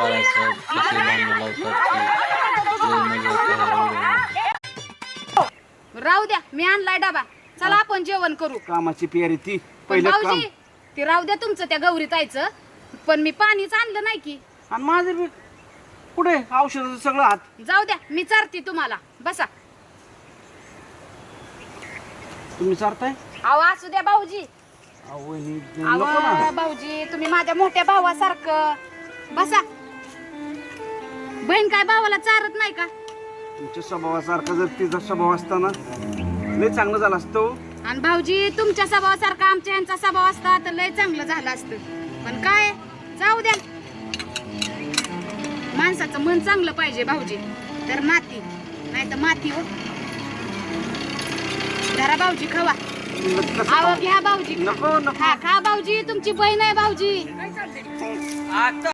बाळासाहेब कसे लावतात. राहू द्या मी आणलाय डबा. चला आपण जेवण करू. कामाची पेरी ती पण पहिलं काम. भाऊजी ते राहू द्या तुमचं त्या गौरी ताईचं पण मी पाणीच आणलं नाही की. आणि माझं बी कुठे? औषधाचं सगळं हात. जाऊ द्या मी चारते तुम्हाला. बसा. तुम्ही चारताय? अहो असू द्या भाऊजी. अहो, वहिनी, नको ना. अहो भाऊजी तुम्ही माझ्या मोठ्या भावासारखं. बसा. बहीण काय भावाला चारत नाही का? तुमच्या स्वभावासारखा जर तिचा स्वभाव असताना लय चांगलं झालं असतं हो. आणि भाऊजी तुमच्या स्वभावासारखा आमच्या यांचा स्वभाव असता तर लय चांगलं झालं असतं. पण काय? जाऊ द्या. माणसाचं मन चांगलं पाहिजे भाऊजी. तर माती. नाही तर माती हो. धरा भाऊजी खावा. आव घ्या भाऊजी. नको नको. खा खा भाऊजी. तुमची बहीण आहे भाऊजी.